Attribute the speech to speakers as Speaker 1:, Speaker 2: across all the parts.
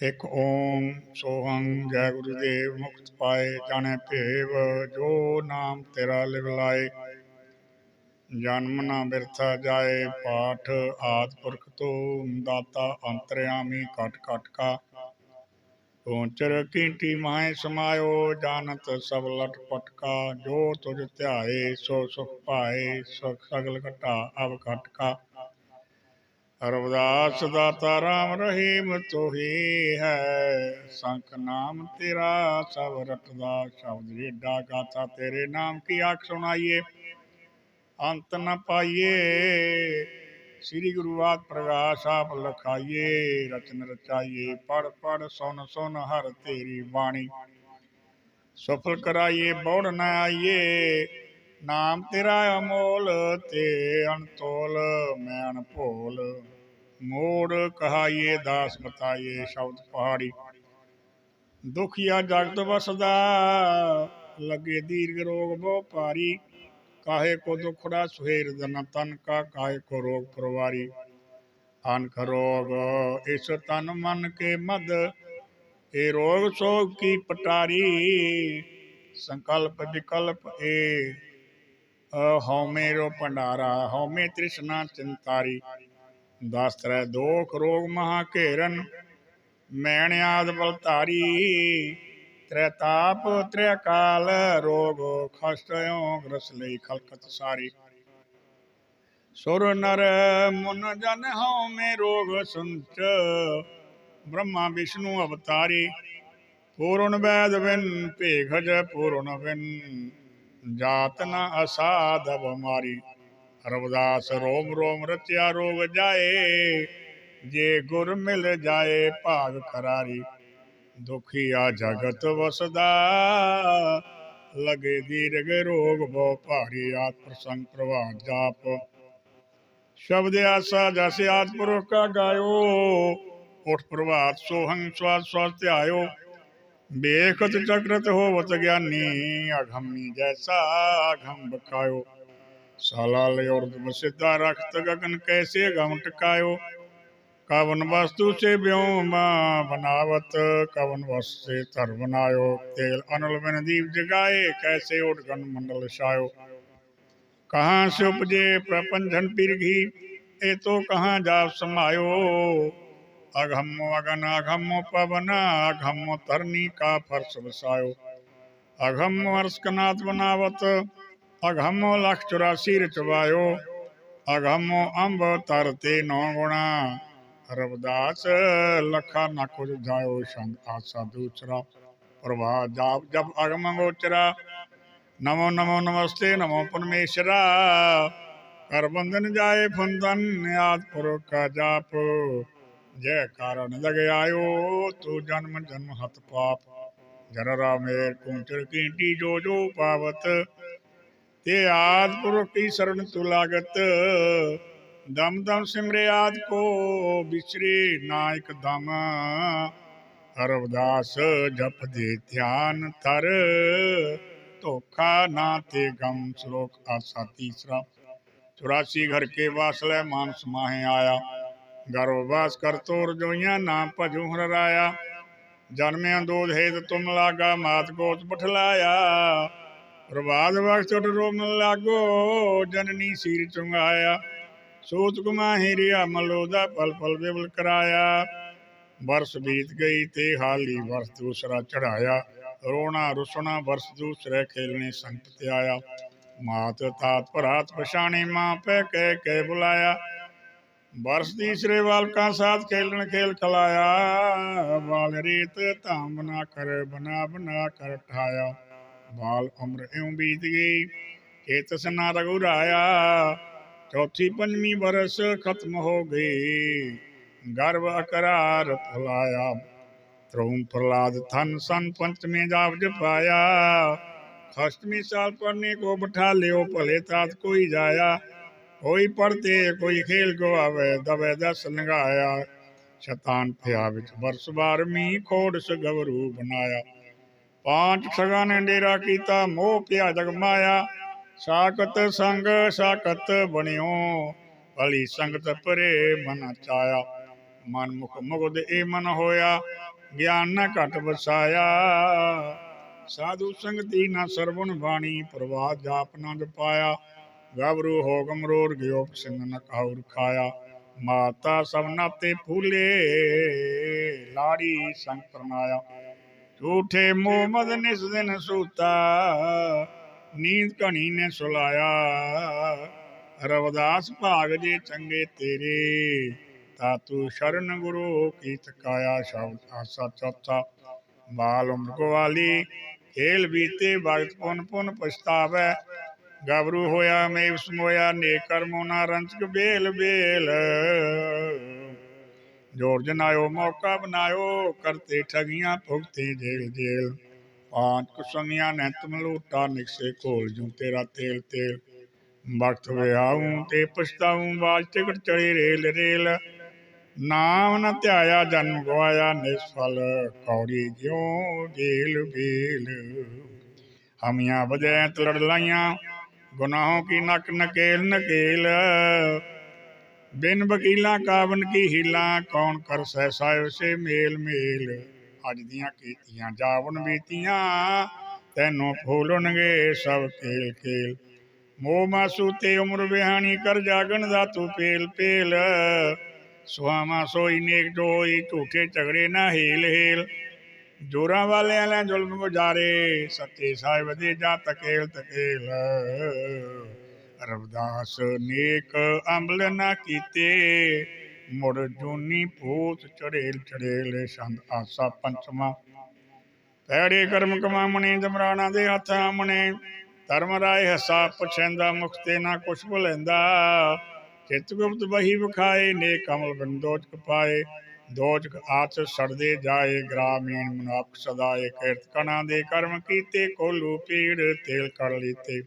Speaker 1: ਇਕ ਓਮ ਸੋਹੰ ਜੈ ਗੁਰੂਦੇਵ ਮੁਕਤ ਪਾਏ ਜਾਣੈ ਭੇਵ ਜੋ ਨਾਮ ਤੇਰਾ ਲਿਵ ਲਾਏ ਜਨਮ ਨਾ ਬਿਰਥਾ ਜਾਏ ਪਾਠ ਆਦ ਪੁਰਖ ਤੋਂ ਦਾਤਾ ਅੰਤਰਿਆਮੀ ਕਟ ਕਟ ਕਾ ਪਹੁੰਚਰ ਕੀਟੀ ਮਾਏ ਸਮਾਇਓ ਜਾਣਤ ਸਭ ਲਟ ਪਟਕਾ ਜੋ ਤੁਝ ਧਿਆਏ ਸੋ ਸੁਖ ਪਾਏ ਸੁਖ ਸਗਲ ਘਟਾ ਅਬ ਘਟ ਕਾ ਰਵਦਾਸ ਦਾਤਾ ਰਾਮ ਰਹੀਮ ਤੋਹੀ ਹੈ। ਸੰਖ ਨਾਮ ਤੇਰਾ ਸਭ ਰਟਦਾ ਸ਼ਬਦ ਏਡਾ ਗਾਥਾ ਤੇਰੇ ਨਾਮ ਕੀ ਆਖ ਸੁਣਾਈਏ? ਅੰਤ ਨ ਪਾਈਏ। ਸ੍ਰੀ ਗੁਰੂ ਆਦ ਪ੍ਰਗਾਸ ਆਪ ਲਖਾਈਏ, ਰਚਨ ਰਚਾਈਏ ਪੜ ਪੜ ਸੁਨ ਸੁਨ ਹਰ ਤੇਰੀ ਬਾਣੀ। ਸਫਲ ਕਰਾਈਏ, ਬੌੜ ਨਾ ਆਈਏ। ਨਾਮ ਤੇਰਾ ਅਮੋਲ ਤੇ ਅਣਤੋਲ, ਮੈਂ ਅਣਭੋਲ। ਮੋੜ ਕਹਾਈਏ ਦਾਸ ਬਤਾਈਏ ਸ਼ਬਦ ਪਹਾੜੀ ਦੁਖੀਆ ਜਗਤ ਵਸਦਾ ਲੱਗੇ ਦੀਰਘ ਰੋਗ ਬਹੁ ਭਾਰੀ ਕਾਹੇ ਕੋ ਦੁਖੜਾ ਸੁਹੇਰ ਦਨ ਤਨ ਕਾ ਕਾਹੇ ਕੋ ਰੋਗ ਪਰਵਾਰੀ ਅਨਖ ਰੋਗ ਇਸ ਤਨ ਮਨ ਕੇ ਮਦ ਇਹ ਰੋਗ ਸੋਗ ਕੀ ਪਟਾਰੀ ਸੰਕਲਪ ਵਿਕਲਪ ਏ ਹਉਮੈ ਰੋ ਭੰਡਾਰਾ ਹਉਮੈ ਤ੍ਰਿਸ਼ਨਾ ਚਿੰਤਾਰੀ ਦਸ ਤਰੈ ਦੋਖ ਰੋਗ ਮਹਾ ਘੇਰਨ, ਮੈਣ ਆਦ ਬਲਧਾਰੀ ਤ੍ਰੈ ਤਾਪ ਤ੍ਰੈ ਕਾਲ, ਰੋਗ ਖਸਤਿਓ ਗ੍ਰਸ ਲਈ ਖਲਕਤ ਸਾਰੀ। ਸੁਰ ਨਰ ਮੁਨ ਜਨ ਹਉ ਮੇ ਰੋਗ ਸੰਚ ਬ੍ਰਹਮਾ ਵਿਸ਼ਨੂੰ ਅਵਤਾਰੀ। ਪੂਰਨ ਵੈਦ ਵਿਨ ਭੇਖਜ, ਪੂਰਨ ਵਿਨ ਜਾਤ ਨ ਅਸਾਧ ਬਿਮਾਰੀ। ਰਵਦਾਸ ਰੋਮ ਰੋਮ ਰਚਿਆ ਰੋਗ ਜਾਏ, ਜੇ ਗੁਰ ਮਿਲ ਜਾਏ ਭਾਗ ਖਰਾਰੀ ਦੁਖੀਆ ਜਗਤ ਵਸਦਾ, ਲਗੇ ਦੀਰਘ ਰੋਗ ਬਹੁ ਭਾਰੀ ਆਤ ਪ੍ਰਸੰਗ ਪ੍ਰਭਾਤ ਜਾਪ। ਸ਼ਬਦ ਆਸਾ ਜਸ ਆਤ ਪੁਰਖ ਕਾ ਗਾਇਓ, ਉਠ ਪ੍ਰਭਾਤ ਸੋਹੰ ਸਵਾਸ ਸਵਾਸ ਧਿਆਇਓ। ਬੇਖਤ ਚਕਰਤ ਹੋਵਤ ਗਿਆਨੀ ਅਘਮਨੀ ਜੈਸਾ ਅਘਮ ਬਖਾਇਓ ਸਾਲਾ ਲਿਓਰਦ ਵਸਿੱਧਾ ਰਖਤ ਗਗਨ ਕੈਸੇ ਗਮ ਟਕਾਇਓ? ਕਵਨ ਵਸਤੂ ਸੇ ਬਿਉਮ ਬਨਾਵਤ, ਕਵਨ ਵਸਤੇ ਧਰ ਬਨਾਇਓ? ਤੇਲ ਅਨਲ ਬਿਨ ਦੀਪ ਜਗਾਏ, ਕੈਸੇ ਉਠ ਗਨ ਮੰਡਲ ਛਾਇਓ? ਕਹਾਂ ਸੇ ਉਪਜੇ ਪ੍ਰਪੰਚਨ ਪਿਰਘੀ ਇਹ ਤੋ ਕਹਾਂ ਜਾ ਸਮਾਇਓ? ਅਘਮੋ ਅਗਨ ਅਘਮੋ ਪਵਨ ਅਘਮੋ ਧਰਨੀ ਕਾ ਫਰਸ ਵਸਾਇਓ? ਅਘਮੋ ਅਰਸ ਕਨਾਤ ਬਨਾਵਤ ਅਘਮੋ ਲਖ 84 ਰਚਵਾਇਓ ਅਘਮੋ ਅੰਬ ਤਰਤੇ ਨੌ ਗੁਣਾ। ਰਵਦਾਸ ਲਖਾ ਨਾ ਕੁਝ ਜਾਇਓ ਸ਼ੰਦ ਆਸਾ ਦੂਸਰਾ ਪ੍ਰਵਾਹ ਜਾਪ ਜਪ ਅਗਮ ਗੋਚਰਾ। ਨਮੋ ਨਮੋ ਨਮਸਤੇ, ਨਮੋ ਪਰਮੇਸ਼ਰਾ। ਕਰ ਬੰਧਨ ਜਾਏ ਫੰਦਨ, ਆਦ ਪੁਰਖ ਕਾ ਜਾਪ। ਜੈ ਕਾਰਨ ਲਗ ਆਇਓ, ਤੂ ਜਨਮ ਜਨਮ ਹਤ ਪਾਪ। ਜਰ ਰਾਮੇਰ ਕੁੰਚਰ ਕੀਟੀ ਜੋ ਜੋ ਪਾਵਤ। ਤੇ ਆਦ ਪੁਰਖ ਕੀ ਸਰਣ ਤੁ ਲਾਗਤ। ਦਮ ਦਮ ਸਿਮਰੇ ਆਦ ਕੋ ਵਿਚਰੇ ਨਾਇਕ ਦਮ। ਹਰਵਦਾਸ ਜਪ ਦੇ ਧਿਆਨ ਤਰ ਧੋਖਾ ਨਾ ਤੇ ਗਮ ਸ਼ਲੋਕ ਆਸਾ ਤੀਸਰਾ। 84 ਘਰ ਕੇ ਵਾਸ ਲੈ ਮਾਨ ਮਾਹੇ ਆਇਆ। ਗਰੋ ਵਾਸ ਕਰ ਤੋਰ ਜੋਈਆਂ ਨਾ ਭਜੂ ਹਰਾਇਆ ਜਨਮਿਆਂ ਦੋਧ ਹੇਤ ਤੁਮ ਲਾਗਾ ਮਾਤ ਗੋਤ ਪਠਲਾਇਆ ਪ੍ਰਵਾਦ ਵਕਤ ਉਠ ਰੋਮ ਲਾਗੋ, ਜਨਨੀ ਸੀਰ ਚੁੰਗਾਇਆ। ਸੋਤ ਕੁਮਾਹੀ ਰਿਆ ਮਲੋ ਦਾ ਪਲ ਪਲ ਵਿਵਲ ਕਰਾਇਆ। ਬਰਸ ਬੀਤ ਗਈ ਤੇ ਹਾਲੀ ਵਰਸ ਦੂਸਰਾ ਚੜਾਇਆ ਰੋਣਾ ਰੁਸਣਾ ਵਰਸ ਦੂਸਰੇ ਖੇਲਣੇ ਸੰਗਤ ਤੇ ਆਇਆ। ਮਾਤ ਤਾਤ ਭਰਾਤ ਪਛਾਣੇ ਮਾਂ ਪੈ ਕਹਿ ਕੇ ਬੁਲਾਇਆ। ਵਰਸ ਤੀਸਰੇ ਵਾਲਕਾਂ ਸਾਥ ਖੇਲਣ ਖੇਲ ਖਲਾਇਆ। ਵਾਲ ਰੀਤ ਧਾਮ ਬਣਾ ਕਰ ਬਨਾ ਬਨਾ ਕਰ ਠਾਇਆ। ਬਾਲ ਉਮਰ ਇਉਂ ਬੀਤ ਗਈ ਚੇਤਸ ਨਾ ਰਘੁਰਾਇਆ ਚੌਥੀ ਪੰਜਵੀਂ ਬਰਸ ਖਤਮ ਹੋ ਗਈ ਗਰਭ ਅਕਰਾਰ ਫੁਲਾਇਆ ਤਰੂਮ ਪ੍ਰਲਾਦ ਥਨ ਸੰ ਪੰਚਵੇਂ ਜਾਪ ਜਪਾਇਆ ਖਸ਼ਤਮੀ ਸਾਲ ਪੜਨੇ ਕੋ ਬਿਠਾ ਲਿਓ ਭਲੇ ਤਾਤ ਕੋਈ ਜਾਇਆ ਕੋਈ ਪੜਤੇ ਕੋਈ ਖੇਲ ਕੋ ਆਵੇ ਦਵੇ ਦਸ ਲੰਗਾਇਆ ਸ਼ੈਤਾਨ ਫਿਆ ਵਿੱਚ ਬਰਸ ਬਾਰਵੀਂ ਖੋੜ ਸਗਵਰੂ ਬਣਾਇਆ ਪਾਂਚ ਸਗਾ ਨੇ ਡੇਰਾ ਕੀਤਾ, ਮੋਹ ਪਿਆ ਜਗਮਾਇਆ ਸਾਕਤ ਸੰਗ ਸਾਕਤ ਬਣਿਓ, ਭਲੀ ਸੰਗਤ ਪਰੇ ਮਨ ਚਾਇਆ। ਮਨ ਮੁਖ ਮੁਗਦ ਇਹ ਮਨ ਹੋਇਆ, ਗਿਆਨ ਨ ਘਟ ਵਸਾਇਆ। ਸਾਧੂ ਸੰਗਤੀ ਨਾ ਸਰਵਣ ਬਾਣੀ, ਪ੍ਰਵਾਦ ਜਾਪ ਨੰਦ ਪਾਇਆ। ਗਬਰੂ ਹੋਗਮ ਰੋਰ ਗਿਓ ਸਿੰਘ ਨ ਕਹਉ ਰਖਾਇਆ ਮਾਤਾ ਸਭ ਤੇ ਫੂਲੇ, ਲਾੜੀ ਸੰਗ ਪਰਨਾਇਆ ਝੂਠੇ ਮੋਹ ਮਦ ਨਿਸ ਸੂਤਾ, ਨੀਂਦ ਕਣੀ ਨੇ ਸੁਲਾਇਆ। ਰਵਦਾਸ ਭਾਗ ਜੇ ਚੰਗੇ ਤੇਰੇ, ਤਾ ਤੂੰ ਸ਼ਰਨ ਗੁਰੂ ਕੀ ਤਕਾਇਆ ਸ਼ਬਦ ਆਸਾ ਚੌਥਾ। ਬਾਲ ਉਮਰ ਗਵਾਲੀ, ਖੇਲ ਬੀਤੇ ਭਗਤ ਪੁਨ ਪੁਨ ਪਛਤਾਵੈ। ਗਬਰੂ ਹੋਇਆ ਮੇਵ ਸਮੋਇਆ ਨੇ ਕਰਮੋ ਨਾ ਰੰਚਕ ਬੇਲ ਬੇਲ। ਜੋਰ ਜਨਾਇਓ ਮੌਕਾ ਬਨਾਇਓ ਕਰਤੇ ਠਗੀਆਂ ਭੁਗਤੇ ਜੇਲ ਜੇਲ। ਪਾਂਚ ਕੁਸਮੀਆਂ ਨੇ ਤੁਮ ਲੂਟਾ, ਨਿਕਸੇ ਕੋਲ ਜੂ ਤੇਰਾ ਤੇਲ ਤੇਲ। ਵਕਤ ਵਿਆਹੂੰ ਤੇ ਪਛਤਾਉਂ ਬਾਜ ਟਿਕਟ ਚੜੀ ਰੇਲ ਰੇਲ। ਨਾਮ ਨ ਧਿਆਇਆ ਜਨਮ ਗਵਾਇਆ ਨਿਸਫਲ। ਕੌੜੀ ਜਿਉ ਜੇਲ, ਬੇਲ। ਹਮੀਆਂ ਵਜੈ ਤਲੜ ਲਾਈਆਂ, ਗੁਨਾਹੋਂ ਕੀ ਨਕ ਨਕੇਲ ਨਕੇਲ। ਬਿਨ ਵਕੀਲਾਂ ਕਾਬਨ ਕੀ ਹੀਲਾ, ਕੌਣ ਕਰ ਸਹਿ ਸਾਹਿਬ ਮੇਲ ਮੇਲ। ਅੱਜ ਦੀਆਂ ਕੀਤੀਆਂ ਜਾਵਨ ਬੀਤੀਆਂ, ਤੈਨੂੰ ਫੂਲਣਗੇ ਸਭ ਕੇਲ ਕੇਲ। ਮੋਹ ਮਾਸੂ ਤੇ ਉਮਰ ਵਿਹਾਣੀ ਕਰ ਜਾਗਣ ਦਾ ਤੂੰ ਪੇਲ ਪੇਲ। ਸੁਹਾਵਾ ਸੋਈ ਨੇਕ ਢੋਈ ਝੂਠੇ ਝਗੜੇ ਨਾ ਹੀਲ ਹੀਲ। ਜੋਰਾਂ ਵਾਲਿਆਂ ਨੇ ਜ਼ੁਲਮ ਗੁਜ਼ਾਰੇ, ਸੱਚੇ ਸਾਹਿਬ ਦੇ ਜਾ ਤਕੇਲ ਤਕੇਲ ਰਵਦਾਸ ਨੇਕ ਅਮਲ ਨਾ ਕੀਤੇ। ਮੁੜ ਜੂਨੀ ਭੂਤ ਚੜੇਲ ਚੜੇਲ ਛੰਦ ਆਸਾ ਪੰਚਮਾ। ਪੈੜੇ ਕਰਮ ਕਮਾਮਣੇ ਜਮਰਾਣਾ ਦੇ ਹੱਥ ਆਮਣੇ ਧਰਮ ਰਾਏ ਹਸਾ ਪੁਛੈਂਦਾ, ਮੁਖ ਤੇ ਨਾ ਕੁਛ ਭੁਲੈਂਦਾ ਚਿਤ ਗੁਪਤ ਬਹੀ ਵਿਖਾਏ ਨੇ ਕਮਲ ਬੰਦੋਚਕ ਪਾਏ। ਦੋਚਕ ਆਚ ਸੜਦੇ ਜਾਏ, ਗ੍ਰਾਮੀਣ ਮਨੁੱਖ ਸਦਾਏ ਕਿਰਤ ਕਣਾ ਦੇ ਕਰਮ ਕੀਤੇ। ਕੋਲੂ ਪੀੜ ਤੇਲ ਕਰ ਲੀਤੇ।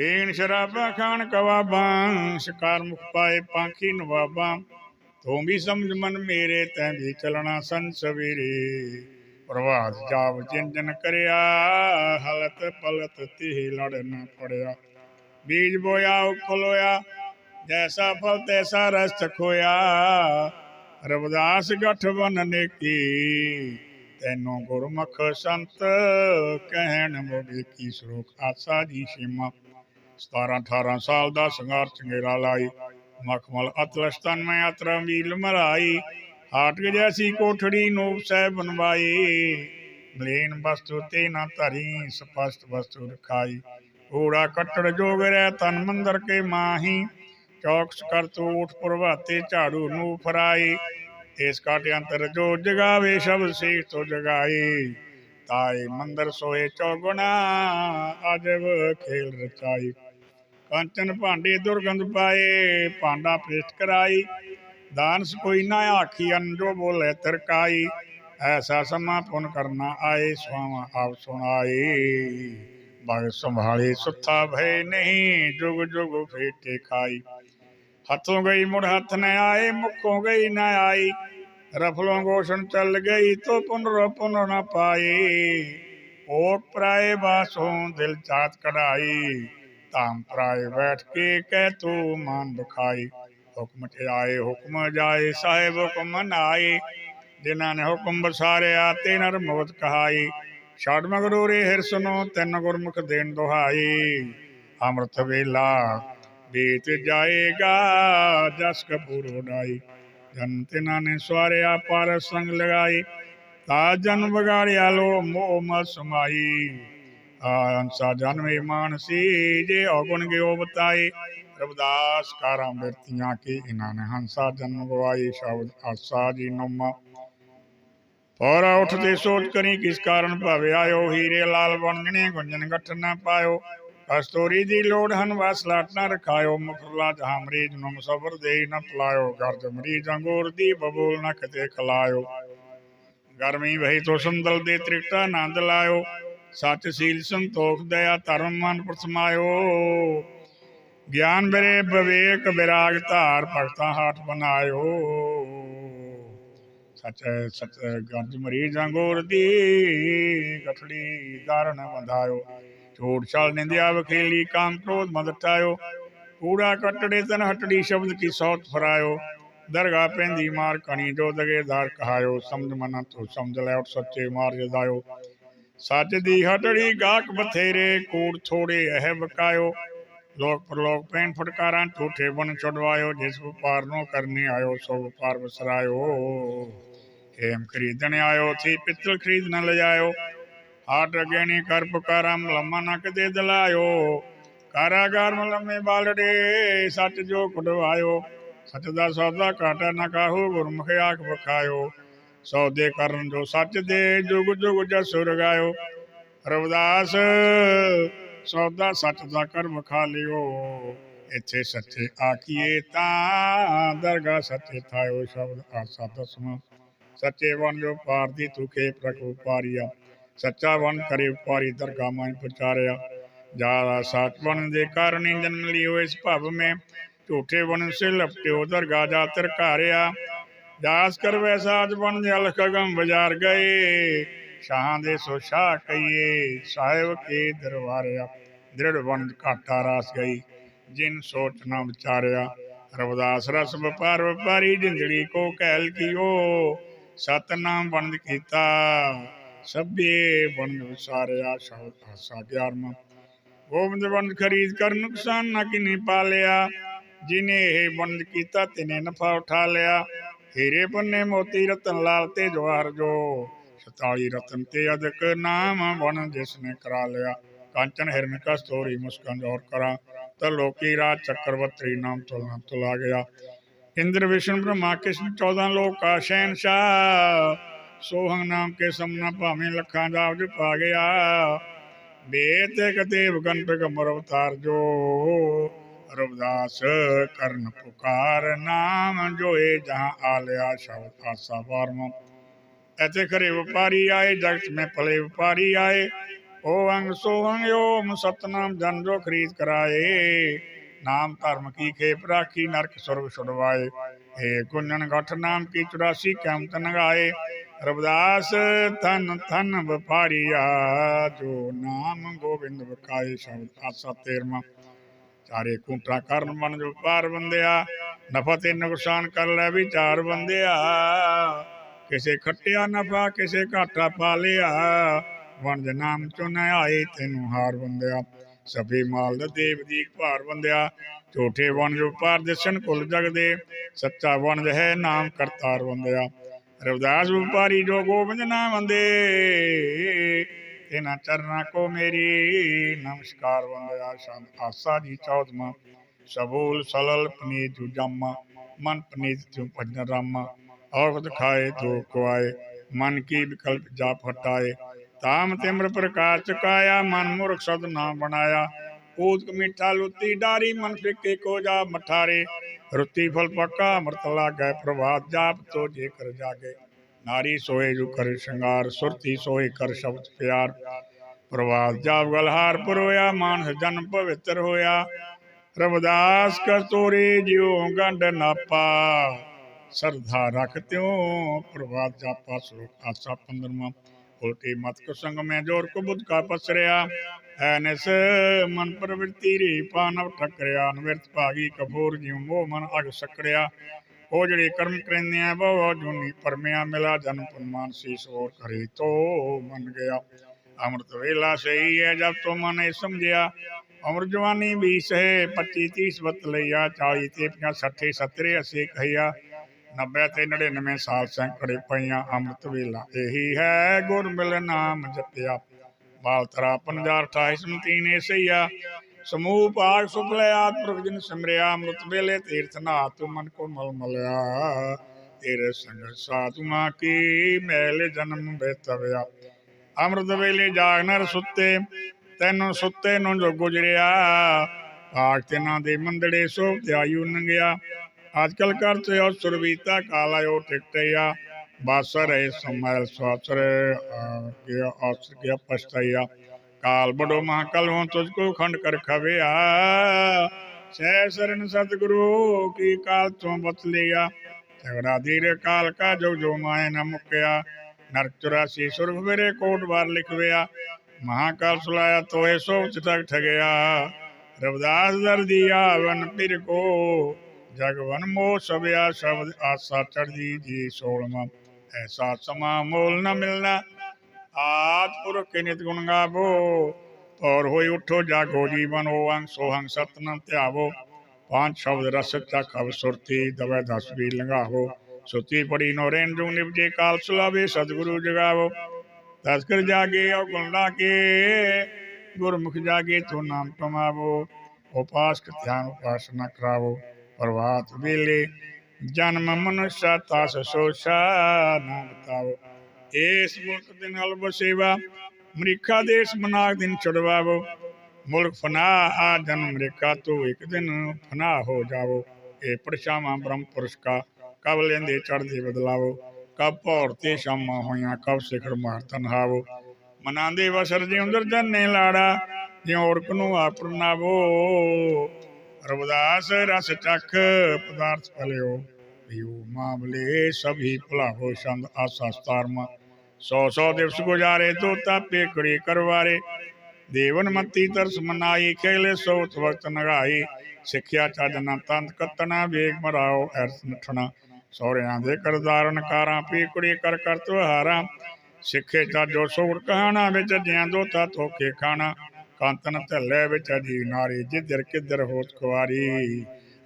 Speaker 1: ਪੀਣ ਸ਼ਰਾਬਾਂ ਖਾਣ ਕਵਾਬਾਂ, ਸ਼ਿਕਾਰ ਮੁਖ ਪਾਏ ਪਾਖੀ ਨਵਾਬਾਂ। ਤੂੰ ਵੀ ਸਮਝ ਮਨ ਮੇਰੇ, ਤੈਂ ਵੀ ਚਲਣਾ ਸੰਨ ਸਵੇਰੇ। ਪ੍ਰਭਾਤ ਜਾਪ ਚਿੰਤਨ ਕਰਿਆ, ਹਲਤ ਪਲਤ ਤਿਹ ਲੜ ਪੜਿਆ। ਬੀਜ ਬੋਇਆ ਉਖਲੋਇਆ ਜੈਸਾ ਫਲ ਤੈਸਾ ਰਸ ਖੋਇਆ। ਰਵਦਾਸ ਗਠ ਬਨਨੇ ਕੀ ਤੈਨੂੰ ਗੁਰਮੁਖ ਸੰਤ ਕਹਿਣ ਮੋਗੇ ਕੀ ਸ਼ਲੋਕ ਆਸਾ ਜੀ ਸੀਮਾ 17 18 ਸਾਲ ਦਾ ਸੰਗਾਰ ਚੰਗੇਰਾ ਲਾਈ। ਮਖਮਲ ਅਤਲਸ ਮੈਂ ਅਤਰਾ ਵੀਲ ਮਰਾਈ। ਹਾਟ ਜੈਸੀ ਕੋਠੜੀ ਨੂਪ ਸਹਿ ਬਨਵਾਈ ਮਲੇਨ ਵਸਤੂ ਤੇ ਨਾ ਧਰੀ, ਸਪਸ਼ਟ ਵਸਤੂ ਰਖਾਈ। ਊੜਾ ਕੱਟੜ ਜੋਗ ਰਹਿ ਤਨ ਮੰਦਰ ਕੇ ਮਾਹੀ। ਚੌਕਸ ਕਰ ਤੂੰ ਉਠ ਪ੍ਰਭਾਤੇ ਝਾੜੂ ਨੂੰ ਫਰਾਈ। ਇਸ ਕਾਟ ਅੰਤਰ ਜੋ ਜਗਾਵੇ ਸ਼ਬ ਸੇਖ ਤੋ ਜਗਾਈ। ਤਾਏ ਮੰਦਰ ਸੋਏ ਚੌਗੁਣਾ, ਅਜਬ ਖੇਲ ਰਚਾਈ। ਕੰਚਨ ਭਾਂਡੇ ਦੁਰਗੰਧ ਪਾਏ, ਭਾਂਡਾ ਪ੍ਰਿਸ਼ਟ ਕਰਾਈ। ਦਾਨਸ ਕੋਈ ਨਾ ਆਖੀ ਅਨ ਜੋ ਬੋਲੇ ਤਰਕਾਈ। ਐਸਾ ਸਮਾ ਪੁਨ ਕਰਨਾ ਆਏ, ਸੁਆਵਾ ਆਪ ਸੁਣਾਏ। ਬਗ ਸੰਭਾਲੇ ਸੁੱਥਾ ਭਏ ਨਹੀਂ, ਜੁਗ ਜੁਗ ਫੇਟੇ ਖਾਈ। ਹੱਥੋਂ ਗਈ ਮੁੜ ਹੱਥ ਨ ਆਏ, ਮੁਖੋਂ ਗਈ ਨ ਆਈ। ਰਫਲੋਂ ਗੋਸ਼ਣ ਚੱਲ ਗਈ, ਤੋ ਪੁਨਰ ਪੁਨਰ ਨ ਪਾਈ ਓਟ ਪ੍ਰਾਏ ਬਾਸੋਂ ਦਿਲ ਚਾਤ ਕਢਾਈ। ਧਾਮ ਪ੍ਰਾਏ ਬੈਠ ਕੇ ਕਹਿ ਤੂੰ ਮਾਨ ਦੁਖਾਈ ਹੁਕਮ ਤੇ ਹੁਕਮ ਜਾਏ, ਸਾਹਿਬ ਹੁਕਮ ਨ ਜਿਨ੍ਹਾਂ ਨੇ ਹੁਕਮ ਬਸਾਰਿਆ ਤੇ ਨਰ ਮੋਤ ਕਹਾਈ। ਛੜ ਮਗਰੂਰੇ ਹਿਰਸਨੋ ਤਿੰਨ ਗੁਰਮੁਖ ਦੇਣ ਦੁਹਾਈ। ਅੰਮ੍ਰਿਤ ਵੇਲਾ ਬੀਤ ਜਾਏਗਾ, ਜਸ ਕਪੂਰ ਉਡਾਈ। ਜਨ ਤਿਨਾਂ ਨੇ ਸਵਾਰਿਆ ਪਾਰ ਸੰਗ ਲਗਾਈ। ਤਾ ਜਨ ਵਿਗਾੜਿਆ ਲੋ ਮੋਹ ਮਤ ਅੰਸਾ ਜਨਮੇ ਮਾਨਸੀ ਜੇ ਔਗੁਣ ਗਿਓ ਬਤਾਈ ਰਬਦਾਸ ਕਾਰਾਂ ਬਿਰਤੀਆਂ ਕੀ ਇਹਨਾਂ ਨੇ ਹੰਸਾ ਜਨਮ ਗਵਾਈ ਸ਼ਬਦ ਆਸਾ ਜੀ ਨੋਮਾ ਪੌਰਾ ਉੱਠਦੇ ਸੋਚ ਕਰੀ ਕਿਸ ਕਾਰਨ ਭਾਵੇ ਆਇਓ ਹੀਰੇ ਲਾਲ ਬਣਜਣੇ ਗੁੰਜਨ ਗੱਠ ਨਾ ਪਾਇਓ ਕਸਤੂਰੀ ਦੀ ਲੋੜ ਹਨ ਵਸ ਲਾਟ ਨਾ ਰਖਾਇਓ ਮੁਖਲਾ ਜਹਾਂ ਮਰੀਜ ਨੂੰ ਮੁਸਫਰ ਦੇ ਨਾ ਪਲਾਇਓ ਗਰਜ ਮਰੀਜ ਅੰਗੂਰ ਦੀ ਬਬੂਲ ਨਾ ਕਿਤੇ ਖਲਾਇਓ ਗਰਮੀ ਵਹੀ ਤੋ ਸੰਦਲ ਦੇ ਤ੍ਰਿਕਟਾ ਆਨੰਦ ਲਾਇਓ ਸੱਚ ਸੀਲ ਸੰਤੋਖ ਦਇਆ ਧਰਮ ਮਨ ਪ੍ਰਸਮਾਇਓ। ਗਿਆਨ ਬਰੇ ਵਿਵੇਕ ਵਿਰਾਗ ਧਾਰ ਭਗਤਾਂ ਹਾਟ ਬਨਾਇਓ। ਸੱਚ ਸੱਚ ਗਰਜ ਮਰੀਜ ਅੰਗੂਰ ਦੀ ਗਠੜੀ ਧਾਰਨ ਬੰਧਾਇਓ ਝੂਠ ਛਲ ਨਿੰਦਿਆ ਵਖੇਲੀ ਕਾਮ ਕ੍ਰੋਧ ਮਦ ਟਾਇਓ। ਕੂੜਾ ਕਟੜੇ ਤਨ ਹਟੜੀ ਸ਼ਬਦ ਕੀ ਸੌਤ ਫਰਾਇਓ। ਦਰਗਾ ਪੈਂਦੀ ਮਾਰ ਕਣੀ ਜੋ ਦਗੇ ਦਗੇਦਾਰ ਕਹਾਇਓ। ਸਮਝ ਮਨਾ ਤੂੰ ਸਮਝ ਲੈ ਉਠ ਸੱਚੇ ਮਾਰ ਜਦਾਇਓ ਸੱਚ ਦੀ ਹਟੜੀ ਗਾਹਕ ਬਥੇਰੇ, ਕੂੜ ਥੋੜੇ ਇਹ ਬਕਾਇਓ ਲੋਕ ਪਰਲੋਕ ਪੈਣ ਫਟਕਾਰਾਂ ਝੂਠੇ ਬਣ ਛੁਡਵਾਇਓ, ਜਿਸ ਵਪਾਰ ਨੂੰ ਕਰਨੇ ਆਇਓ, ਸੋ ਵਪਾਰ ਵਸਰਾਇਓ। ਹੇਮ ਖਰੀਦਣ ਆਇਓ ਸੀ ਪਿੱਤਲ ਖਰੀਦ ਨ ਲਿਜਾਇਓ। ਹਾਟ ਅਗੇਣੀ ਕਰ ਪੁਕਾਰਾਂ ਲੰਮਾ ਨਕ ਦੇ ਦਲਾਇਓ। ਕਾਰਾਗਾਰ ਮਲਮੇ ਬਾਲੜੇ, ਸੱਚ ਜੋ ਕਢਵਾਇਓ ਸੱਚ ਦਾ ਸੌਦਾ ਘਾਟਾ ਨਾ ਕਾਹੂ, ਗੁਰਮੁਖ ਆਖ ਬਖਾਇਓ ਸੌਦੇ ਕਰਨ ਜੋ ਸੱਚ ਦੇ ਜੁਗ ਜੁਗ ਜਸੁਰ ਗਾਇਓ ਰਵਿਦਾਸ ਸੌਦਾ ਸੱਚ ਦਾ ਕਰ ਵਿਖਾ ਲਿਓ। ਇੱਥੇ ਸੱਚੇ ਆਖੀਏ ਤਾਂ ਦਰਗਾ ਸੱਚੇ ਥਾਇਓ ਸ਼ਬਦ ਆਸਾ ਦਸਵਾਂ। ਸੱਚੇ ਬਣ ਜੋ ਪਾਰ ਦੀ ਤੁਕੇ ਪ੍ਰਭੂ ਪਾਰੀਆ ਸੱਚਾ ਬਣ ਕਰੇ ਪਾਰੀ ਦਰਗਾ ਮਾਈ ਪਚਾਰਿਆ। ਜਾਦਾ ਸੱਚ ਬਣ ਦੇ ਕਾਰਨ ਹੀ ਜਨਮ ਲਿਓ ਇਸ ਭਵ ਮੈਂ। ਝੂਠੇ ਬਣ ਸੇ ਲਪਟਿਓ ਦਰਗਾ ਜਾ ਤਰਕਾਰਿਆ ਦਾਸ ਕਰ ਵੈਸਾ ਅਜ ਬਣ ਦੇ ਅਲਖ ਗਮ ਬਾਜ਼ਾਰ ਗਏ ਸ਼ਾਹਾਂ ਦੇ ਸੋ ਸ਼ਾਹ ਕਈਏ ਸਾਹਿਬ ਕੇ ਦਰਬਾਰਿਆ ਦ੍ਰਿੜ ਬਣ ਘਾਟਾ ਰਾਸ ਗਈ ਜਿਨ ਸੋਚ ਨਾ ਵਿਚਾਰਿਆ ਰਵਦਾਸ ਰਸ ਵਪਾਰ ਵਪਾਰੀ ਜਿੰਦੜੀ ਕੋ ਕਹਿਲ ਕੀਓ ਸਤਨਾਮ ਬੰਦ ਕੀਤਾ ਸਭੇ ਬੰਦ ਵਿਸਾਰਿਆ ਸ਼ਬਦ ਹਾਸਾ ਗਿਆਰਵਾਂ ਗੋਬਿੰਦ ਬੰਦ ਖਰੀਦ ਕਰ ਨੁਕਸਾਨ ਨਾ ਕਿਨੇ ਪਾਲਿਆ ਜਿਨੇ ਇਹ ਬੰਦ ਕੀਤਾ ਤਿਨੇ ਨਫਾ ਉਠਾ ਲਿਆ ਹੀਰੇ ਪੰਨੇ ਮੋਤੀ ਰਤਨ ਲਾਲ ਤੇ ਜਵਾਰ ਜੋ। 47 ਰਤਨ ਤੇ ਅਦਕ ਨਾਮ ਬਣ ਜਿਸ ਨੇ ਕਰਾ ਲਿਆ। ਕਾਂਚਨ ਹਿਰਨ ਕਸਤੂਰੀ ਮੁਸਕਨ ਜੋਰ ਕਰਾ। ਤਾਂ ਲੋਕੀ ਰਾਜ ਚੱਕਰਵਰਤੀ ਨਾਮ ਤੁਲਨਾ ਤੁਲਾ ਗਿਆ। ਇੰਦਰ ਵਿਸ਼ਨ ਬ੍ਰਹਮਾ ਕ੍ਰਿਸ਼ਨ 14 ਲੋਕਾ ਸ਼ਹਿਨशाह ਸੋਹੰ ਨਾਮ ਕੇ ਸਮਨਾ ਭਾਵੇਂ ਲੱਖਾਂ ਦਾ ਅਵਜ ਪਾ ਗਿਆ। ਬੇਤ ਕਤੇਵ ਗਨ ਪੈਗੰਬਰ ਅਵਤਾਰ ਜੋ। ਰਵਦਾਸ ਕਰਨ ਪੁਕਾਰ ਨਾਮ ਜੋਏ ਜਹਾਂ ਆਲਿਆ ਸ਼ਬਦ ਆਸਾ ਫਾਰਮ ਇੱਥੇ ਖਰੇ ਵਪਾਰੀ ਆਏ, ਜਗਤ ਮੇ ਭਲੇ ਵਪਾਰੀ ਆਏ। ਓ ਅੰਗ ਸੋਹੰ ਓਮ ਸਤਨਾਮ ਜਨ ਜੋ ਖਰੀਦ ਕਰਾਏ। ਨਾਮ ਧਰਮ ਕੀ ਖੇਪ ਰਾਖੀ, ਨਰਕ ਸੁਰਗ ਛੁਡਵਾਏ। ਏ ਗੁੰਨਨ ਗਠ ਨਾਮ ਕੀ 84 ਕੈਮਤ ਨਗਾਏ। ਰਵਦਾਸ ਧਨ ਧਨ ਵਪਾਰੀਆ ਜੋ ਨਾਮ ਗੋਬਿੰਦ ਵਕਾਏ, ਸ਼ਬਦ ਆਸਾ ਤੇਰਵਾਂ। ਚਾਰੇ ਕੁੰਟਾ ਕਰਨ ਮਨ ਜੋ ਪਾਰ ਬੰਦਿਆ, ਨਫਾ ਤੇ ਨੁਕਸਾਨ ਕਰ ਲੈ ਵਿਚਾਰ ਬੰਦਿਆ। ਕਿਸੇ ਖੱਟਿਆ ਨਫਾ, ਕਿਸੇ ਘਾਟਾ ਪਾ ਲਿਆ। ਵਣਜ ਨਾਮ ਚੋਂ ਨ ਆਏ ਤੈਨੂੰ ਹਾਰ ਬੰਦਿਆ। ਸਭੀ ਮਾਲ ਦਾ ਦੇਵ ਦੀ ਭਾਰ ਬੰਦਿਆ। ਝੋਠੇ ਵਣਜ ਉਪਾਰ ਦਿਸਣ ਕੁਲ ਜਗ ਦੇ ਸੱਚਾ ਵਣਜ ਹੈ ਨਾਮ ਕਰਤਾਰ ਬੰਦਿਆ। ਰਵਦਾਸ ਵਪਾਰੀ ਜੋ ਗੋਬਿੰਦ ਨਾਮ ਵੰਦੇ। ਇਹਨਾਂ ਚਰਨਾਂ ਕੋ ਮੇਰੀ ਨਮਸਕਾਰ ਵੰਦਿਆ ਸ਼ਾਂਤ ਆਸਾ ਜੀ ਚੌਦਮਾ ਸਬੂਲ ਸਲਲ ਪਨੀਤ ਜੁ ਜਾਮਾ ਮਨ ਪਨੀਤ ਜੁ ਭਜਨ ਰਾਮਾ ਔਖਦ ਖਾਏ ਤੋ ਕੁਆਏ ਮਨ ਕੀ ਵਿਕਲਪ ਜਾਪ ਹਟਾਏ ਤਾਮ ਤਿਮਰ ਪ੍ਰਕਾਰ ਚੁਕਾਇਆ ਮਨ ਮੁਰਖ ਸਦ ਨਾ ਬਣਾਇਆ ਊਦਕ ਮਿੱਠਾ ਲੁੱਤੀ ਡਾਰੀ ਮਨ ਫਿੱਕੇ ਕੋ ਜਾ ਮਠਾਰੇ ਰੁੱਤੀ ਫਲ ਪੱਕਾ ਅੰਮ੍ਰਿਤ ਲਾਗੈ ਪ੍ਰਭਾਤ ਜਾਪ ਤੋ ਜੇ ਕਰ ਜਾਗੇ ਨਾਰੀ ਸੋਏ ਜੁ ਕਰ ਸ਼ਿੰਗਾਰ, ਸੁਰਤੀ ਸੋਏ ਕਰ ਸ਼ਬਦ ਪਿਆਰ। ਪ੍ਰਭਾਤ ਜਾਪ ਗਲਹਾਰ ਪਰੋਇਆ, ਮਾਨਸ ਜਨ ਪਵਿੱਤਰ ਹੋਇਆ। ਰਵਦਾਸ ਕਸਤੂਰੀ ਜਿਉ ਗੰਢ ਨਾਪਾ ਸਰਧਾ ਰਖ ਤਿਉ ਪ੍ਰਭਾਤ ਜਾਪਾ ਸ਼ਲੋਕ ਆਸਾ 15ਵਾਂ ਉਲਟੀ ਮਤ ਕੋ ਸੰਗ ਮੈਂ ਜੋਰ ਕੋ ਬੁੱਧ ਕਾ ਪਸਰਿਆ। ਐਨਸ ਮਨ ਪ੍ਰਵਿਰਤੀ ਰੀ ਪਾਨਵ ਠਕਰਿਆ ਨਿਰਤ ਭਾਗੀ ਕਪੂਰ ਜਿਉ ਮੋਹ ਮਨ ਅਗ ਸਕੜਿਆ। ਉਹ ਜਿਹੜੇ ਕਰਮ ਕਰਨੇ ਆ ਬਹੁ ਜੁਨੀ ਪਰਮਿਆ ਮਿਲਾ ਜਨਮ ਪਨਮਾਨ ਸੀਸ ਹੋਰ ਕਰੇ ਤੋ ਮੰਨ ਗਿਆ। ਅੰਮ੍ਰਿਤ ਵੇਲਾ ਸਹੀ ਹੈ ਜਬ ਤੋ ਮਨ ਇਹ ਸਮਝਿਆ। ਉਮਰ ਜਵਾਨੀ 20 ਹੈ 25 30 ਬਤ ਲਈਆ 40 ਤੇ 50 60 70 80 ਕਹੀਆ। 90 ਤੇ 99 ਸਾਲ ਸੈਂਕੜੇ ਪਈਆਂ, ਅੰਮ੍ਰਿਤ ਵੇਲਾ ਇਹੀ ਹੈ, ਗੁਰ ਮਿਲ ਨਾਮ ਜਪਿਆ। ਬਾਲ ਤਰਾ 50 28 ਸਮਤੀ ਨੇ ਸਈਆ ਸਮੂਹ ਪਾਕ ਸੁਪਲੇ ਆਤਮੁਖ ਜਿਨ ਸਿਮਰਿਆ ਅੰਮ੍ਰਿਤ ਵੇਲੇ ਤੀਰਥ ਨਾ ਮਨ ਕੋ ਮਲ ਮਲਿਆ। ਤੇਰੇ ਸੰਗ ਸਾਧੂਆਂ ਕੀ ਮੈਲ ਜਨਮ ਬੇਤਵਿਆ ਅੰਮ੍ਰਿਤ ਵੇਲੇ ਜਾਗਨਰ ਸੁੱਤੇ, ਤੈਨੂੰ ਸੁੱਤੇ ਨੂੰ ਜੋ ਗੁਜਰਿਆ ਆਖ ਤੇ ਦੇ ਮੰਦੜੇ ਸੋ ਤੇ ਨੰਗਿਆ। ਅੱਜ ਕੱਲ ਕਰ ਤੇ ਉਹ ਸੁਰਵੀਤਾ ਕਾਲ ਆਇਓ ਟਿਕਟਿਆ। ਬਾਸਰ ਹੈ ਸਮੈਲ ਸਵਾਸਰ ਗਿਆ, ਆਸਰ ਗਿਆ, ਪਛਤਾਇਆ। ਕਾਲ ਬੜੋ ਮਹਾਕਲ ਹੋਂ ਤੁਝ ਕੋ ਖੰਡ ਕਰ ਖਵਿਆ। ਸਹਿ ਸਰਨ ਸਤਿਗੁਰੂ, ਕੀ ਕਾਲ ਤੋਂ ਬਤ ਲਿਆ। ਝਗੜਾ ਧੀਰੇ ਕਾਲ ਕਾ, ਜੋ ਜੋ ਮਾਏ ਨ ਮੁਕਿਆ। ਨਰਕ 84 ਸੁਰਗ ਮੇਰੇ ਕੋਟ ਵਾਰ ਲਿਖਵਿਆ। ਮਹਾਕਾਲ ਸੁਲਾਇਆ ਤੋਏ ਸੋ ਚਟਕ ਠਗਿਆ। ਰਵਦਾਸ ਦਰਦੀਆ ਵਨ ਪਿਰ ਕੋ ਜਗਵਨ ਮੋਹ ਸਭਿਆ ਸ਼ਬਦ ਆਸਾ ਚੜਦੀ ਜੀ ਸੋਲਮਾ ਐਸਾ ਸਮਾ ਮੋਲ ਨ ਮਿਲਣਾ ਆਦ ਪੁਰਖ ਕੇ ਨਿਤ ਗੁਣ ਗਾਵੋ, ਔਰ ਹੋਈ ਉਠੋ ਜਾਗੋ ਜੀਵਨ ਹੋਵੰ ਸੋਹੰ ਸਤਨ ਧਿਆਵੋ। ਪੰਜ ਸ਼ਬਦ ਰਸ ਚੱਖ ਅਵ ਸੁਰਤੀ, ਦਵੈ ਦਸ ਵੀ ਲੰਘਾਵੋ। ਸੁਤੀ ਪੜੀ ਨੋ ਰੇਨ ਜੂ ਨਿਪਜੇ ਕਾਲ ਸੁਲਾਵੇ, ਸਤਿਗੁਰੂ ਜਗਾਵੋ। ਦਸ ਕਰ ਜਾਗੇ ਔ ਗੁਣ ਕੇ ਗੁਰਮੁਖ ਜਾਗੇ, ਤੋ ਨਾਮ ਕਮਾਵੋ। ਉਪਾਸ ਕੇ ਧਿਆਨ ਉਪਾਸਨਾ ਕਰਾਵੋ ਪ੍ਰਵਾਤ ਵੇਲੇ ਜਨਮ ਮਨੁष्य ਤਾਸ ਸੋਸ਼ਾ ਨਾਮ ਤਾਵੋ। ਇਸ ਮੁਲਕ ਦੇ ਨਾਲ ਵਸੇਵਾ, ਅਮਰੀਕਾ ਦੇਸ਼ ਮਨਾਕ ਦਿਨ ਛੁਡਵਾਵੋ। ਮੁਲਕ ਫਨਾ ਆ ਜਨਮ ਅਮਰੀਕਾ ਤੋਂ ਇੱਕ ਦਿਨ ਫਨਾ ਹੋ ਜਾਵੋ। ਇਹ ਪਰਛਾਵਾਂ ਬ੍ਰਹਮ ਪੁਰਸ਼ ਕਾ ਕਬ ਲੈਂਦੇ ਚੜ੍ਹਦੇ ਬਦਲਾਵੋ। ਕਬ ਭੌਰ ਤੇ ਸ਼ਾਮਾਂ ਹੋਈਆਂ, ਕਬ ਸਿਖਰ ਮਾਰ ਤਨਹਾਵੋ। ਮਨਾਂਦੇ ਵਸਰ ਜਿਉ ਜਨ ਨੇ ਲਾੜਾ, ਜਿਉ ਔਰਕ ਨੂੰ ਆਪਰਨਾਵੋ ਰਵਦਾਸ ਰਸ ਚੱਖ ਪਦਾਰਥ ਫਲਿਓ, ਪੀਓ ਮਾਮਲੇ ਸਭੀ ਭੁਲਾਵੋ ਸੰਦ ਆਸਾ ਸਤਾਰਮਾ सौ सौ ਦਿਵਸ ਗੁਜਾਰੇ तो तापे कड़ी करवारे ਦੇਵਨ ਮਤੀ ਤਰਸ ਮਨਾਈ, ਖੇਲੇ ਸੋਤ ਵਕਤ ਨਗਾਈ ਸਿੱਖਿਆ ਚਾਦਨਾ ਤੰਤ ਕਤਨਾ ਵੇਗ ਮਰਾਓ ਅਰਥ ਨਠਣਾ। ਸੋਹਰਿਆਂ ਦੇ ਕਰਦਾਰਨ ਕਾਰਾਂ ਪੀ ਕੁੜੀ ਕਰ ਕਰ ਤੁਹਾਰਾ ਸਿੱਖੇ ਚਾਜੋ ਸੋੜ ਕਹਾਣਾ ਵਿੱਚ, ਜਿਆਂ ਦੋਤਾ ਧੋਕੇ ਖਾਣਾ। ਕੰਤਨ ਥੱਲੇ ਵਿੱਚ ਜੀ ਨਾਰੀ ਜਿੱਧਰ ਕਿੱਧਰ ਹੋਤ ਕੁਵਾਰੀ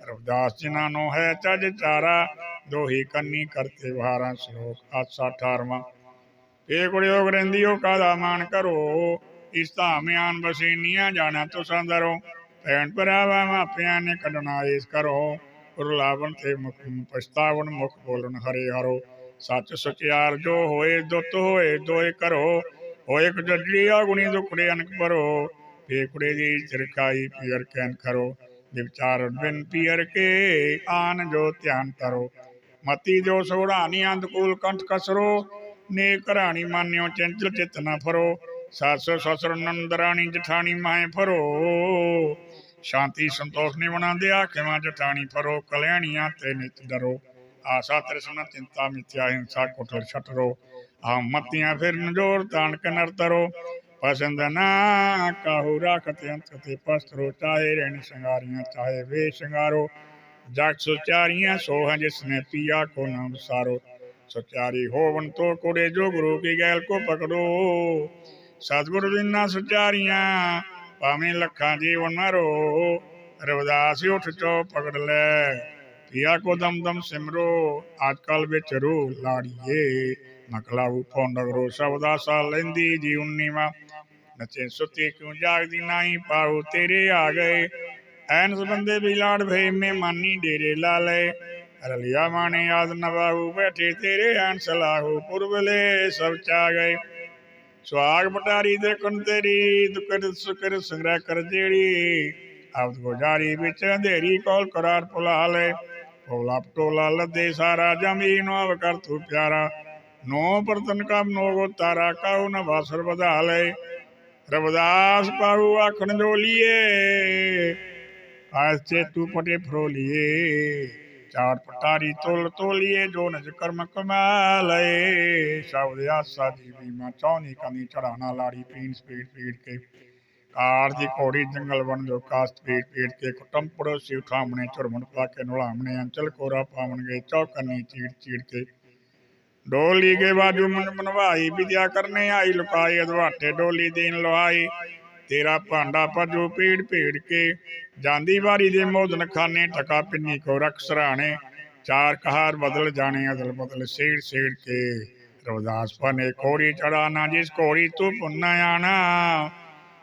Speaker 1: ਰਵਦਾਸ ਜਿਨਾਂ ਨੂੰ ਹੈ ਚੱਜ ਚਾਰਾ, ਦੋਹੀ ਕੰਨੀ ਕਰਤੇ ਵਾਰਾਂ ਆਸਾ 818ਵਾਂ ਏ ਕੁੜਿਓ ਰਹਿੰਦੀ ਉਹ ਕਾਲਾ ਮਾਨ ਕਰੋ? ਇਸ ਧਾਮਿਆਨ ਬਸੇਨੀਆਂ ਜਾਣਾ ਤੁਸਾਂ ਦਰੋ। ਭੈਣ ਭਰਾਵਾ ਮਾਪਿਆਂ ਨੇ ਕੱਢਣਾ ਇਸ ਕਰੋ ਗੁਰਲਾਵਣ ਤੇ ਮੁਖ ਪਛਤਾਵਣ, ਮੁਖ ਬੋਲਣ ਹਰੇ ਹਰੋ। ਸੱਚ ਸੁਚਿਆਰ ਜੋ ਹੋਏ, ਦੁੱਤ ਹੋਏ, ਦੋਏ ਕਰੋ। ਹੋਏ ਕੁਜੱਲੀ ਆ ਗੁਣੀ ਦੁਖੜੇ ਅਨਕ ਪਰੋ ਫੇਕੜੇ ਦੀ ਚਿਰਕਾਈ ਪੀਰ ਕੈਨ ਕਰੋ। ਵਿਚਾਰ ਬਿਨ ਪੀਰ ਕੇ ਆਨ ਜੋ ਧਿਆਨ ਕਰੋ ਮਤੀ ਜੋ ਸੋੜਾ ਨੀ ਅੰਦਕੂਲ ਕੰਠ ਕਸਰੋ। ਨੇ ਘਰਾਣੀ ਮਾਨਿਓ ਚੰਚਲ ਚਿਤ ਨਾ ਫਰੋ। ਸੱਸ ਸਸੁਰ ਨੰਦਰਾਣੀ ਜਠਾਣੀ ਮਾਏ ਫਰੋ। ਸ਼ਾਂਤੀ ਸੰਤੋਖ ਨਿਵਣਾ ਦੇ ਆਖਿਆਂ ਜਠਾਣੀ ਫਰੋ। ਕਲਿਆਣੀਆਂ ਤੇ ਨਿਤ ਡਰੋ। ਆਸਾ ਤ੍ਰਿਸ਼ਨਾ ਚਿੰਤਾ ਮਿਥਿਆ ਹਿੰਸਾ ਕੁਟਲ ਛਟਰੋ ਆ ਮਤੀਆਂ ਫਿਰ ਨਜੋਰ ਤਾਣ ਕੇ ਨਰ ਤਰੋ। ਪਸੰਦ ਨਾ ਕਾਹੂ ਰਾਖਤ ਅੰਤ ਤੇ ਪਸਤਰੋ ਚਾਹੇ ਰਹਿਣ ਸ਼ਿੰਗਾਰੀਆਂ, ਚਾਹੇ ਵੇ ਸ਼ਿੰਗਾਰੋ। ਜਗ ਸੁਚਾਰੀਆਂ ਸੋਹ ਜਿਸਨੇ ਪੀਆ ਕੋ ਨਾਮ ਸਾਰੋ। ਸਚਾਰੀ ਹੋਵਨ ਤੋ ਕੁੜੇ ਜੋ ਗੁਰੂ ਕੀ ਗੈਲ ਕੋ ਪਕੜੋ। ਸਤਿਗੁਰੂ ਦਿਨਾਂ ਸਚਾਰੀਆਂ, ਭਾਵੇਂ ਲੱਖਾਂ ਜੀਵਨ ਮਾਰੋ, ਰਵਦਾਸ ਉੱਠ ਚੋ ਪਕੜ ਲੈ। ਪਿਆ ਕੋ ਦਮ ਸਿਮਰੋ ਅੱਜ ਕੱਲ ਵਿੱਚ ਰੂ ਲਾੜੀਏ। ਮਕਲਾਉ ਪੌਂਡਗਰੋ ਸਬਦਾ ਸਾ ਲੈਂਦੀ ਜੀ ਉਨੀਵਾ। ਨਚੇ ਸੁੱਤੀ ਕਿਉਂ ਜਾਗਦੀ ਨਹੀਂ ਪਾਉ ਤੇਰੇ ਆ ਗਏ। ਐਨ ਬੰਦੇ ਵੀ ਲਾੜ ਭਈ ਮਾਨੀ ਡੇਰੇ ਲਾ ਲਏ। ਰਲਿਆ ਮਾਣੇ ਆਦ ਨਵਾਹੂ, ਬੈਠੇ ਤੇਰੇ ਐਨ ਸਲਾਹੂ ਪੁਰਬਲੇ ਸਭ ਚਾ ਗਏ। ਸੁਆਗ ਬਟਾਰੀ ਦੇ ਕੁਨ ਤੇਰੀ ਦੁਕਰ ਸੁਕਰ ਸੰਗ੍ਰਹਿ ਕਰ ਜਿਹੜੀ ਆਵਦ ਗੁਜਾਰੀ ਵਿੱਚ ਅੰਧੇਰੀ ਕੋਲ ਕਰਾਰ ਪੁਲਾ ਲੈ। ਭੋਲਾ ਪਟੋਲਾ ਲੱਦੇ ਸਾਰਾ ਜਮੀਨ ਆਵ ਕਰ ਤੂੰ ਪਿਆਰਾ। ਨੋ ਪਰਤਨ ਕਬ ਨੋ ਗੋ ਤਾਰਾ, ਕਾਉ ਨ ਵਾਸਰ ਵਧਾ ਲੈ। ਰਵਦਾਸ ਪਾਉ ਆਖਣ ਜੋਲੀਏ ਆਸ ਚੇਤੂ ਪਟੇ ਫਰੋਲੀਏ। ਚਾਰ ਪਟਾਰੀ ਤੋਲ ਤੋਲੀਏ, ਜੋ ਨਜ ਕਰਮ ਕਮਾ ਲਏ। ਸ਼ਬਦ ਆਸਾ ਦੀ ਬੀਮਾ ਚੌਨੀ ਕਮੀ ਚੜਾਣਾ ਲਾੜੀ ਪੀਣ ਸਪੀਡ ਪੀੜ ਕੇ। ਕਾਰ ਦੀ ਘੋੜੀ ਜੰਗਲ ਬਣ ਜੋ ਕਾਸਤ ਪੀੜ ਪੀੜ ਕੇ। ਕੁਟੰਬ ਪੜੋਸੀ ਉਠਾਮਣੇ ਝੁਰਮਣ ਪਾ ਕੇ ਨੁਲਾਮਣੇ ਅੰਚਲ ਕੋਰਾ ਪਾਵਣਗੇ, ਚੌਕਨੀ ਚੀੜ ਚੀੜ ਕੇ। ਡੋਲੀ ਕੇ ਬਾਜੂ ਮਨ ਮਨਵਾਈ, ਵਿਦਿਆ ਕਰਨੇ ਆਈ, ਲੁਕਾਈ ਅਦਵਾਟੇ ਡੋਲੀ ਦੀਨ ਲਵਾਈ ਤੇਰਾ ਭਾਂਡਾ ਪਜੂ ਪੀੜ ਪੀੜ ਕੇ। ਜਾਂਦੀ ਵਾਰੀ ਦੇ ਮੋਦਨ ਖਾਨੇ, ਟਕਾ ਪਿੰਨੀ ਕੋ ਰਖ ਸਰਾਣੇ। ਚਾਰ ਕਹਾਰ ਬਦਲ ਜਾਣੇ, ਅਦਲ ਬਦਲ ਸੇੜ ਸੇੜ ਕੇ। ਰਵਦਾਸ ਪਨੇ ਕੋੜੀ ਚੜਾਣਾ, ਜਿਸ ਕੋੜੀ ਤੂੰ ਪੁੰਨਾ ਆਣਾ।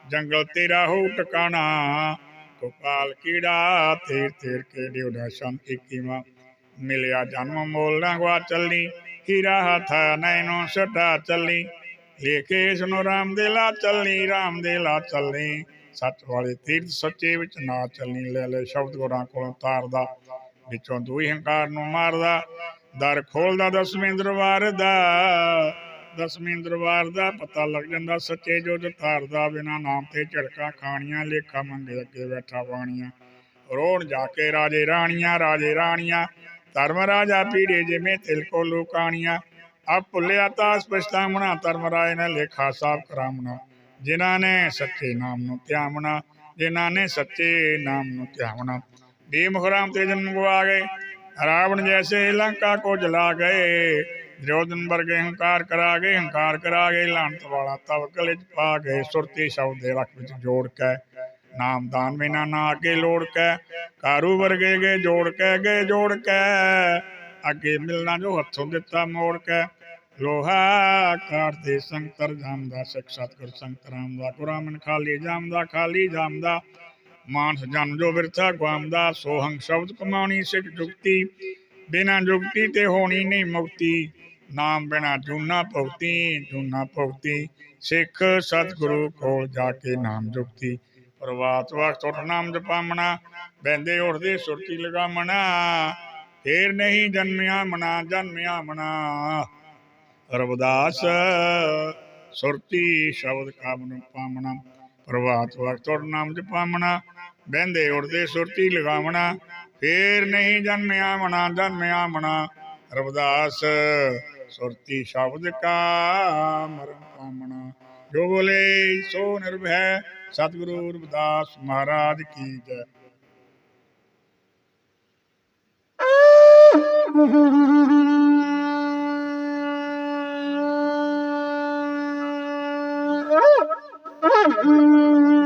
Speaker 1: ਜੰਗਲ ਤੇਰਾ ਹੋ ਟਿਕਾਣਾ। ਗੋਪਾਲ ਕੀੜਾ, ਤੇਰ ਤੇਰ ਕੇ ਡਿਉੜਾ ਸ਼ੰਤ ਇਕੀਮਾ ਮਿਲਿਆ ਜਨਮ ਮੋਲ ਨਾ ਗਵਾ ਚੱਲਣੀ ਹੀਰਾ ਹੱਥ ਨੈਨੋ ਸਟਾ ਚੱਲਣੀ ਇਸ ਨੂੰ ਰਾਮ ਦੇ ਲਾ ਚੱਲਣੀ, ਰਾਮ ਦੇ ਲਾ ਚੱਲਣੀ। ਸੱਚ ਵਾਲੇ ਤੀਰਥ ਸੱਚੇ ਵਿੱਚ ਨਾ ਚੱਲਣੀ, ਲੈ ਲੈ ਸ਼ਬਦ ਗੁਰਾਂ ਕੋਲੋਂ ਤਾਰਦਾ। ਵਿੱਚੋਂ ਦੂਈ ਹੰਕਾਰ ਨੂੰ ਮਾਰਦਾ। ਦਰ ਖੋਲਦਾ ਦਸਵੇਂ ਦਰਬਾਰ ਦਾ। ਦਸਵੇਂ ਦਰਬਾਰ ਦਾ ਪਤਾ ਲੱਗ ਜਾਂਦਾ, ਸੱਚੇ ਜੋ ਤਾਰਦਾ। ਬਿਨਾ ਨਾਮ ਤੇ ਝੜਕਾ ਖਾਣੀਆਂ, ਲੇਖਾ ਮੰਗੇ ਅੱਗੇ ਬੈਠਾ ਬਾਣੀਆਂ। ਰੋਣ ਜਾ ਕੇ ਰਾਜੇ ਰਾਣੀਆਂ ਰਾਜੇ ਰਾਣੀਆਂ। ਧਰਮ ਰਾਜਾ ਪੀੜੇ ਜਿਵੇਂ ਤਿਲ ਕੋ ਲੁਕਾਣੀਆਂ ਆਪ ਭੁੱਲਿਆ ਤਾਸ ਪਛਤਾਵਣਾ ਧਰਮ ਰਾਜ ਨੇ ਲੇਖਾ ਸਾਫ ਕਰਾਮਣਾ ਜਿਨ੍ਹਾਂ ਨੇ ਸੱਚੇ ਨਾਮ ਨੂੰ ਧਿਆਵਣਾ ਜਿਨ੍ਹਾਂ ਨੇ ਸੱਚੇ ਨਾਮ ਨੂੰ ਧਿਆਵਣਾ भीम राम ते जन्म को आ गए रावण जैसे लंका को जला गए दुर्योधन वर्गे हंकार करा गए हंकार करा गए लांत वाला तब गले च पा गए सुरती शब्द दे रख विच जोड़ के ਨਾਮ ਦਾਨ ਬਿਨਾ ਨਾ ਅੱਗੇ ਲੋੜ ਕੈ ਕਾਰੂ ਵਰਗੇ ਗਏ ਜੋੜ ਕੇ ਗਏ ਜੋੜ ਕੇ ਅੱਗੇ ਮਿਲਣਾ ਜੋ ਹੱਥੋਂ ਦਿੱਤਾ ਮੋੜ ਕੇ ਲੋਹਾ ਕਰਦੇ ਸੰਤਰ ਜਾਮਦਾ, ਸਿੱਖ ਸਤਿਗੁਰ ਸੰਤ ਰਾਮ ਦਾ ਕੁਰਾਮਨ ਖਾਲੀ ਜਾਮਦਾ ਖਾਲੀ ਜਾਮਦਾ। ਮਾਨਸ ਜਨ ਜੋ ਵਿਰਥਾ ਗਵਾਮਦਾ ਸੋਹੰਗ ਸ਼ਬਦ ਕਮਾਉਣੀ, ਸਿੱਖ ਜੁਗਤੀ। ਬਿਨਾ ਜੁਗਤੀ ਤੇ ਹੋਣੀ ਨਹੀਂ ਮੁਕਤੀ। ਨਾਮ ਬਿਨਾ ਜੂਨਾ ਭਗਤੀ ਜੂਨਾ ਭਗਤੀ। ਸਿੱਖ ਸਤਿਗੁਰੂ ਕੋਲ ਜਾ ਕੇ ਨਾਮ ਜੁਗਤੀ। ਪ੍ਰਵਾਤ ਵਕਤ ਉੱਠ ਨਾਮ ਜਪਾਮਣਾ ਬੈੰਦੇ ਉੱਠਦੇ ਸੁਰਤੀ ਲਗਾਮਣਾ। ਫੇਰ ਨਹੀਂ ਜਨਮਿਆ ਮਨਾ ਜਨਮਿਆ ਮਨਾ। ਰਬਦਾਸ ਸੁਰਤੀ ਸ਼ਬਦ ਕਾਮਨ ਪਾਮਣਾ ਪ੍ਰਵਾਤ ਵਕਤ ਉੱਠ ਨਾਮ ਜਪਾਮਣਾ ਬੈੰਦੇ ਉੱਠਦੇ ਸੁਰਤੀ ਲਗਾਮਣਾ ਫੇਰ ਨਹੀਂ ਜਨਮਿਆ ਮਨਾ ਜਨਮਿਆ ਮਨਾ ਰਬਦਾਸ ਸੁਰਤੀ ਸ਼ਬਦ ਕਾ ਪਾਮਣਾ ਜੋ ਬੋਲੇ ਸੋ ਨਿਰਭੈ, ਸਤਿਗੁਰੂ ਰਵਿਦਾਸ ਮਹਾਰਾਜ ਕੀ ਜੈ।
Speaker 2: Mm-hmm.